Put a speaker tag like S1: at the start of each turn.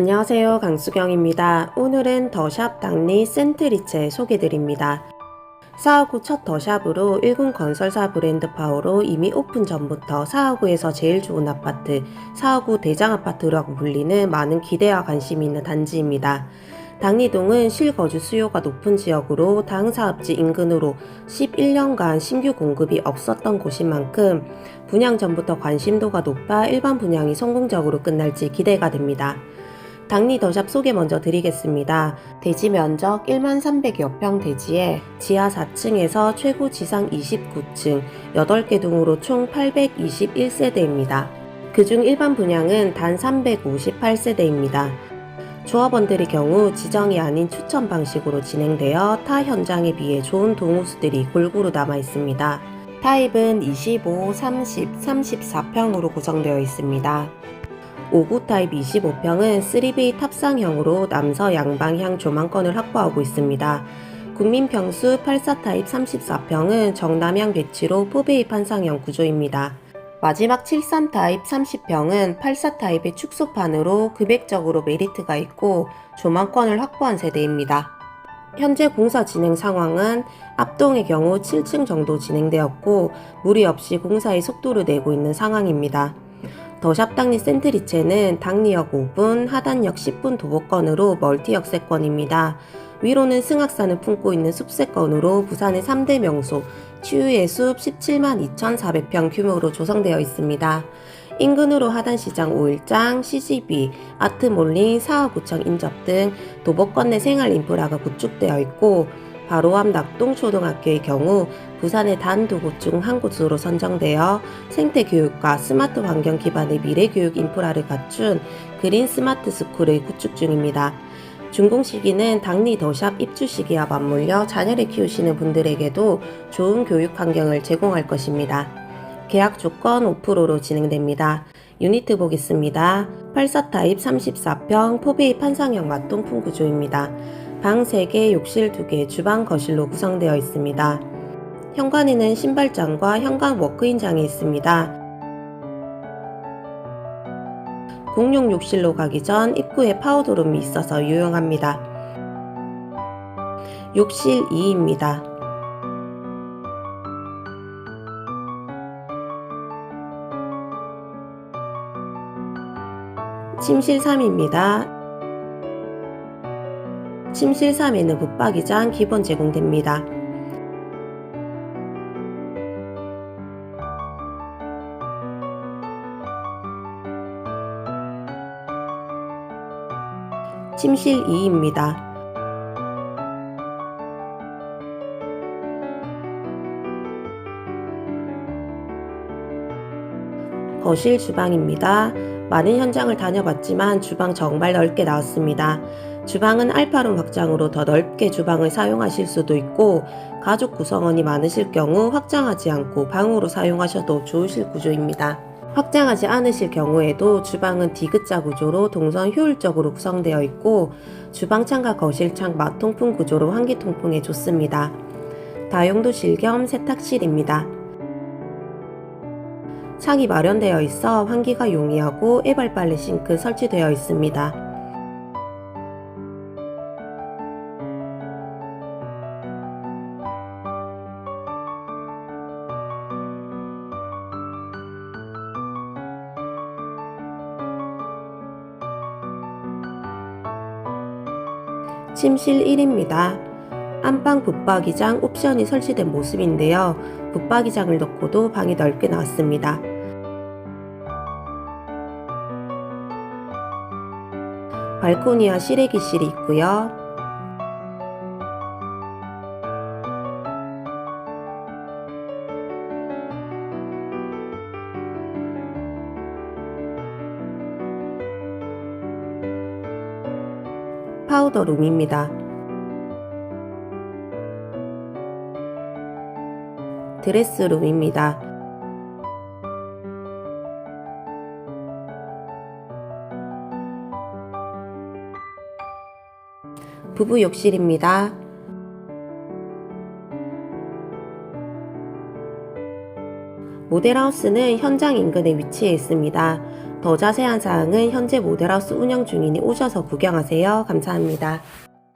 S1: 안녕하세요. 강수경입니다. 오늘은 더샵 당리 센트리체 소개드립니다. 사하구 첫 더샵으로 1군 건설사 브랜드 파워로 이미 오픈 전부터 사하구에서 제일 좋은 아파트, 사하구 대장 아파트라고 불리는 많은 기대와 관심이 있는 단지입니다. 당리동은 실거주 수요가 높은 지역으로 당사업지 인근으로 11년간 신규 공급이 없었던 곳인 만큼 분양 전부터 관심도가 높아 일반 분양이 성공적으로 끝날지 기대가 됩니다. 당리 더샵 소개 먼저 드리겠습니다. 대지 면적 1만 300여 평 대지에 지하 4층에서 최고 지상 29층 8개 동으로 총 821세대입니다. 그중 일반 분양은 단 358세대입니다. 조합원들의 경우 지정이 아닌 추천 방식으로 진행되어 타 현장에 비해 좋은 동호수들이 골고루 남아 있습니다. 타입은 25, 30, 34평으로 구성되어 있습니다. 5구 타입 25평은 3B 탑상형으로 남서 양방향 조망권을 확보하고 있습니다. 국민평수 84 타입 34평은 정남향 배치로 4베이 판상형 구조입니다. 마지막 73 타입 30평은 84 타입의 축소판으로 금액적으로 메리트가 있고 조망권을 확보한 세대입니다. 현재 공사 진행 상황은 앞동의 경우 7층 정도 진행되었고 무리 없이 공사의 속도를 내고 있는 상황입니다. 더샵 당리 센트리체는 당리역 5분, 하단역 10분 도보권으로 멀티 역세권입니다. 위로는 승악산을 품고 있는 숲세권으로 부산의 3대 명소 치유의 숲 17만 2,400평 규모로 조성되어 있습니다. 인근으로 하단시장 5일장, CGV, 아트몰린, 사업구청 인접 등 도보권 내 생활 인프라가 구축되어 있고 바로 앞 낙동초등학교의 경우 부산의 단 두 곳 중 한 곳으로 선정되어 생태 교육과 스마트 환경 기반의 미래 교육 인프라를 갖춘 그린 스마트 스쿨의 구축 중입니다. 준공 시기는 당리 더샵 입주 시기와 맞물려 자녀를 키우시는 분들에게도 좋은 교육 환경을 제공할 것입니다. 계약 조건 5%로 진행됩니다. 유니트 보겠습니다. 84 타입 34평 포베이 판상형 맞동풍 구조입니다. 방 3개, 욕실 2개, 주방, 거실로 구성되어 있습니다. 현관에는 신발장과 현관 워크인장이 있습니다. 공용 욕실로 가기 전 입구에 파우더룸이 있어서 유용합니다. 욕실 2입니다. 침실 3입니다. 침실 3에는 붙박이장 기본 제공됩니다. 침실 2입니다. 거실 주방입니다. 많은 현장을 다녀봤지만 주방 정말 넓게 나왔습니다. 주방은 알파룸 확장으로 더 넓게 주방을 사용하실 수도 있고 가족 구성원이 많으실 경우 확장하지 않고 방으로 사용하셔도 좋으실 구조입니다. 확장하지 않으실 경우에도 주방은 디귿자 구조로 동선 효율적으로 구성되어 있고 주방창과 거실창 마통풍 구조로 환기 통풍에 좋습니다. 다용도실 겸 세탁실입니다. 창이 마련되어 있어 환기가 용이하고 애발 빨래 싱크 설치되어 있습니다. 침실 1입니다. 안방 붙박이장 옵션이 설치된 모습인데요. 붙박이장을 넣고도 방이 넓게 나왔습니다. 발코니와 실외기실이 있고요. 파우더 룸입니다. 드레스룸입니다. 부부 욕실입니다. 모델하우스는 현장 인근에 위치해 있습니다. 더 자세한 사항은 현재 모델하우스 운영 중이니 오셔서 구경하세요. 감사합니다.